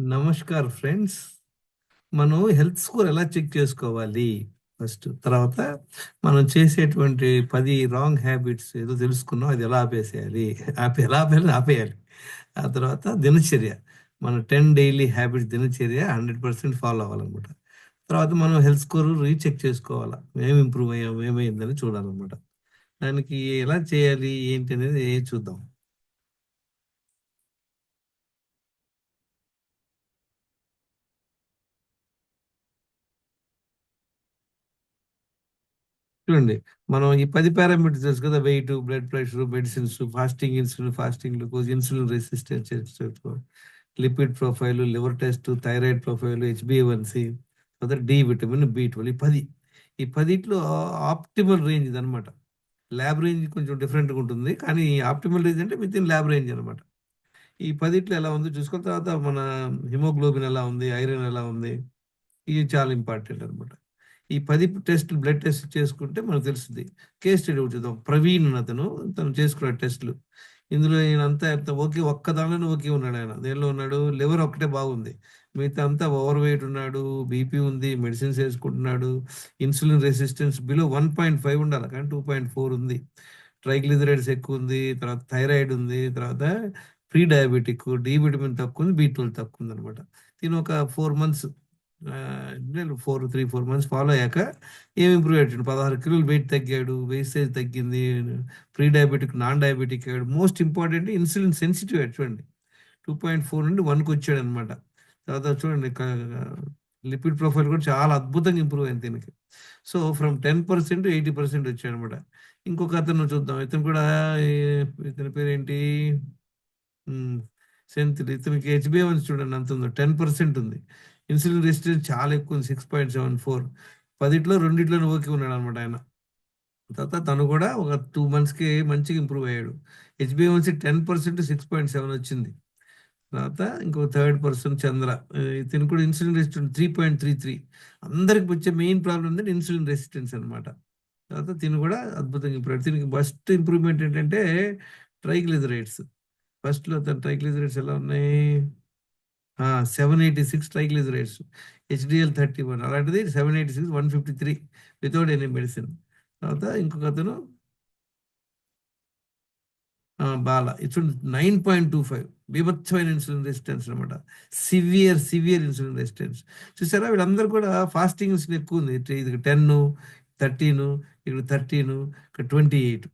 Namaskar friends. మనం health score ఎలా check చేసుకోవాలి? ఫస్ట్ తర్వాత మనం చేసేటువంటి పది రాంగ్ హ్యాబిట్స్ ఏదో తెలుసుకున్నాం అది ఎలా ఆపేసేయాలి? ఆపే ఎలా ఆపేయాలి? ఆపేయాలి. ఆ తర్వాత దినచర్య. మన టెన్ డైలీ హ్యాబిట్స్ దినచర్య హండ్రెడ్ పర్సెంట్ ఫాలో అవ్వాలన్నమాట. తర్వాత మనం హెల్త్ స్కోర్ రీచెక్ చేసుకోవాలా? మేము ఇంప్రూవ్ అయ్యాము ఏమైందని చూడాలన్నమాట. దానికి ఎలా చేయాలి ఏంటి అనేది చూద్దాం. చూడండి మనం ఈ పది పారామీటర్స్ తెలుసు కదా weight blood pressure medicines fasting insulin fasting glucose insulin resistance lipid profile liver test thyroid profile హెచ్బిఎవన్సి తర్వాత డి విటమిన్ బి ట్వెల్వ్ ఈ పది. ఈ పదిట్లో ఆప్టిమల్ రేంజ్ ఇది అనమాట ల్యాబ్ రేంజ్ కొంచెం డిఫరెంట్గా ఉంటుంది కానీ ఆప్టిమల్ రేంజ్ అంటే విత్ ఇన్ ల్యాబ్ రేంజ్ అనమాట ఈ పదిట్లో ఎలా ఉందో చూసుకున్న తర్వాత మన హిమోగ్లోబిన్ ఎలా ఉంది ఐరన్ ఎలా ఉంది ఇది చాలా ఇంపార్టెంట్ అనమాట ఈ పది టెస్ట్ బ్లడ్ టెస్ట్ చేసుకుంటే మనకు తెలుస్తుంది. కేస్ స్టడీ చూద్దాం. ప్రవీణ్ అతను తను చేసుకున్న టెస్ట్లు. ఇందులో ఈయన అంతా ఓకే ఒక్క దానిలోనే ఓకే ఉన్నాడు ఆయన. దేనిలో ఉన్నాడు? లివర్ ఒక్కటే బాగుంది. మిగతా అంతా ఓవర్ వెయిట్ ఉన్నాడు బీపీ ఉంది medicines వేసుకుంటున్నాడు insulin resistance below one point five ఉండాలి. కానీ టూ పాయింట్ ఫోర్ ఉంది. ట్రైగ్లిజరైడ్స్ ఎక్కువ ఉంది. తర్వాత థైరాయిడ్ ఉంది. తర్వాత ప్రీ డయాబెటిక్ డి విటమిన్ తక్కువ ఉంది బీ ట్వెల్వ్ తక్కువ ఉంది అనమాట దీని ఒక four months four three four months follow అయ్యాక ఏం ఇంప్రూవ్ అయ్యాడు? పదహారు కిలోలు వెయిట్ తగ్గాడు వేస్టేజ్ తగ్గింది ప్రీ డయాబెటిక్ నాన్ డయాబెటిక్ అయ్యాడు మోస్ట్ ఇంపార్టెంట్ ఇన్సులిన్ సెన్సిటివ్ చూడండి. టూ పాయింట్ ఫోర్ నుండి వన్కి వచ్చాడు అనమాట తర్వాత చూడండి లిపిడ్ ప్రొఫైల్ కూడా చాలా అద్భుతంగా ఇంప్రూవ్ అయింది దీనికి. So from ten percent eighty percent వచ్చాడు అనమాట ఇంకొక అతను చూద్దాం. ఇతను కూడా ఇతని పేరేంటి? సెంతిల్. ఇతనికి హెచ్బిఎవన్ చూడండి అంత ఉంది. టెన్ పర్సెంట్ ఉంది. ఇన్సులిన్ రెసిస్టెన్స్ చాలా ఎక్కువ ఉంది సిక్స్ పాయింట్ సెవెన్ ఫోర్. పదిట్లో రెండిట్లో ఓకే ఉన్నాడు అనమాట ఆయన. తర్వాత తను కూడా ఒక టూ మంత్స్కి మంచిగా ఇంప్రూవ్ అయ్యాడు. HBMC ten percent six point seven వచ్చింది. తర్వాత ఇంకో థర్డ్ పర్సన్ చంద్ర. ఇతను కూడా insulin resistant three point three three. అందరికి వచ్చే మెయిన్ ప్రాబ్లం ఏంటంటే ఇన్సులిన్ రెసిస్టెన్స్ అనమాట. తర్వాత తిను కూడా అద్భుతంగా ఇంప్రూవ్ దీనికి ఫస్ట్ ఇంప్రూవ్మెంట్ ఏంటంటే ట్రైగ్లిజరైడ్స్ ఫస్ట్లో తన ట్రైగ్లిజరైడ్స్ ఎలా ఉన్నాయి? Seven eighty six triglycerides HDL thirty one అలాంటిది seven eighty six one fifty three without any medicine తర్వాత ఇంకొక అతను Bala. It's nine point two five బీభత్సమైన ఇన్సులిన్ రెసిస్టెన్స్ అనమాట సివియర్ సివియర్ ఇన్సులిన్ రెసిస్టెన్స్ చూసారా? వీళ్ళందరూ కూడా ఫాస్టింగ్ ఇన్సులిన్ ఎక్కువ ఉంది. ఇది టెన్ థర్టీను ఇక్కడ థర్టీను ఇక్కడ ట్వంటీ ఎయిట్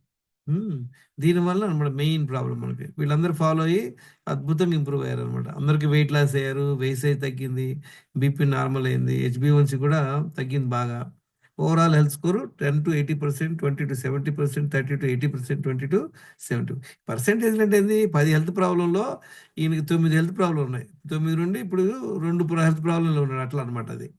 దీనివల్ల అనమాట మెయిన్ ప్రాబ్లం మనకి. వీళ్ళందరూ ఫాలో అయ్యి అద్భుతంగా ఇంప్రూవ్ అయ్యారు అనమాట అందరికి వెయిట్ లాస్ అయ్యారు వెయిట్ తగ్గింది బీపీ నార్మల్ అయింది హెచ్బివన్సీ కూడా తగ్గింది బాగా. Overall health score ten to eighty percent twenty to seventy percent thirty to eighty percent twenty to seventy. Percentage అంటే ఏంది? పది హెల్త్ ప్రాబ్లంలో ఈయనకి తొమ్మిది హెల్త్ ప్రాబ్లం ఉన్నాయి. తొమ్మిది నుండి ఇప్పుడు రెండు హెల్త్ ప్రాబ్లంలో ఉన్నాడు అట్లా అనమాట అది.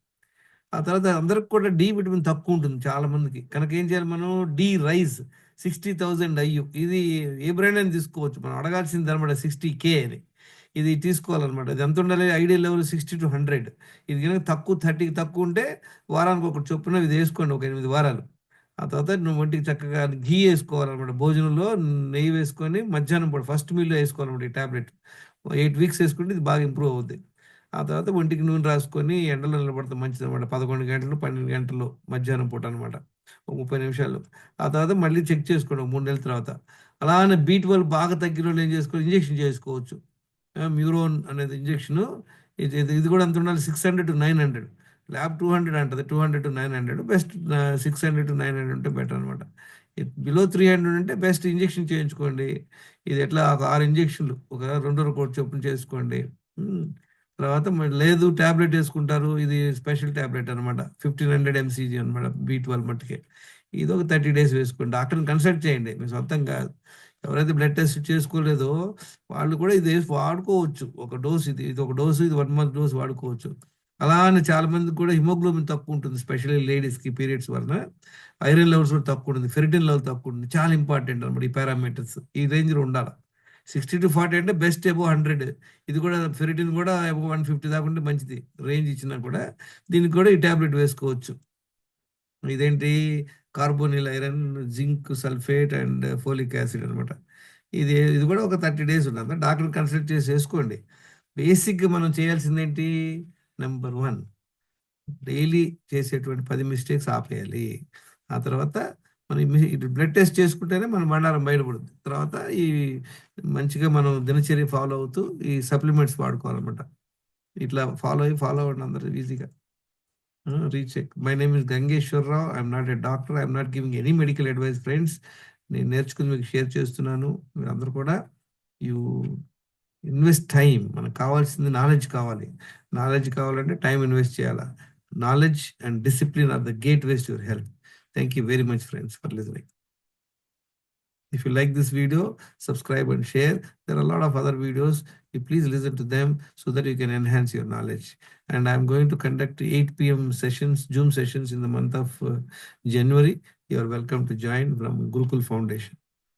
ఆ తర్వాత అందరికి కూడా డి విటమిన్ తక్కువ ఉంటుంది చాలా మందికి కనుక ఏం చేయాలి మనం? D rise. Sixty thousand IU. ఇది ఏ బ్రాండ్ అని తీసుకోవచ్చు. మనం అడగాల్సింది అనమాట సిక్స్టీ కే అని. ఇది తీసుకోవాలన్నమాట. ఇది ఎంత ఉండాలి? Ideal level sixty to hundred. ఇది కనుక తక్కువ థర్టీకి తక్కువ ఉంటే వారానికి ఒకటి చొప్పున ఇది వేసుకోండి. ఒక ఎనిమిది వారాలు. ఆ తర్వాత నువ్వు వంటికి చక్కగా ఘీ వేసుకోవాలన్నమాట. భోజనంలో నెయ్యి వేసుకొని మధ్యాహ్నం పూట ఫస్ట్ మీల్లో వేసుకోవాలన్నమాట ఈ ట్యాబ్లెట్ ఎయిట్ వీక్స్ వేసుకుంటే ఇది బాగా ఇంప్రూవ్ అవుద్ది. ఆ తర్వాత ఒంటికి నూనె రాసుకొని ఎండలో నిలబడితే మంచిది అనమాట పదకొండు గంటలు పన్నెండు గంటలు మధ్యాహ్నం పూట అనమాట ముప్పై నిమిషాలు. ఆ తర్వాత మళ్ళీ చెక్ చేసుకోండి మూడు నెలల తర్వాత. అలానే బీట్ వాళ్ళు బాగా తగ్గిన వాళ్ళు ఏం చేసుకోవాలి ఇంజెక్షన్ చేసుకోవచ్చు. మ్యూరోన్ అనేది ఇంజెక్షన్. ఇది ఇది కూడా ఎంత ఉండాలి. Six hundred to nine hundred. Lab two hundred అంటది. Two hundred to nine hundred. Best six hundred to nine hundred ఉంటే బెటర్ అనమాట బిలో త్రీ హండ్రెడ్ ఉంటే బెస్ట్ ఇంజెక్షన్ చేయించుకోండి. ఇది ఎట్లా ఒక ఆరు ఇంజెక్షన్లు. ఒక రెండు కోటి చొప్పున చేసుకోండి. తర్వాత లేదు ట్యాబ్లెట్ వేసుకుంటారు. ఇది స్పెషల్ ట్యాబ్లెట్ అనమాట ఫిఫ్టీన్ హండ్రెడ్ ఎంసీజీ అనమాట బీ ట్వెల్వ్ మట్టుకే. ఇది ఒక థర్టీ డేస్ వేసుకోండి. డాక్టర్ని కన్సల్ట్ చేయండి. మీ సొంతం కాదు. ఎవరైతే బ్లడ్ టెస్ట్ చేసుకోలేదో వాళ్ళు కూడా ఇది వాడుకోవచ్చు. ఒక డోస్ ఇది ఇది ఒక డోసు ఇది వన్ మంత్ డోస్ వాడుకోవచ్చు. అలానే చాలా మందికి కూడా హిమోగ్లోబిన్ తక్కువ ఉంటుంది. స్పెషల్లీ లేడీస్కి పీరియడ్స్ వలన. ఐరన్ లెవెల్స్ కూడా తక్కువ ఉంటుంది. ఫెరిటిన్ లెవెల్ తక్కువ ఉంటుంది. చాలా ఇంపార్టెంట్ అనమాట ఈ పారామీటర్స్. ఈ రేంజ్లో ఉండాలి. సిక్స్టీ టు ఫార్టీ అంటే బెస్ట్ ఎబో హండ్రెడ్. ఇది కూడా ఫెరిటిన్ కూడా ఎబో వన్ ఫిఫ్టీ దాకా ఉంటే మంచిది. రేంజ్ ఇచ్చినా కూడా దీనికి కూడా ఈ ట్యాబ్లెట్ వేసుకోవచ్చు. ఇదేంటి? Carbonyl iron zinc sulphate and folic acid అనమాట ఇది ఇది కూడా ఒక థర్టీ డేస్ ఉంటుంది డాక్టర్ కన్సల్ట్ చేసి వేసుకోండి. బేసిక్ మనం చేయాల్సింది ఏంటి? నెంబర్ వన్ డైలీ చేసేటువంటి పది మిస్టేక్స్ ఆపేయాలి. ఆ తర్వాత మనం ఇటు బ్లడ్ టెస్ట్ చేసుకుంటేనే మన బండారం బయటపడుతుంది తర్వాత ఈ మంచిగా మనం దినచర్య ఫాలో అవుతూ ఈ సప్లిమెంట్స్ వాడుకోవాలన్నమాట. ఇట్లా ఫాలో అయ్యి ఫాలో అవ్వండి అందరు ఈజీగా. Recheck my name is Gangeswararao I'm not a doctor I'm not giving any medical advice friends నేను నేర్చుకుని మీకు షేర్ చేస్తున్నాను. మీరందరూ కూడా యూ ఇన్వెస్ట్ టైం మనకు కావాల్సింది నాలెడ్జ్ కావాలి. నాలెడ్జ్ కావాలంటే టైం ఇన్వెస్ట్ చేయాలా? Knowledge and discipline are the gateways your health Thank you very much, friends, for listening. If you like this video, subscribe and share. There are a lot of other videos. You please listen to them so that you can enhance your knowledge. And I'm going to conduct 8 p.m. sessions, Zoom sessions in the month of uh, January. You're welcome to join from Gurukul Foundation.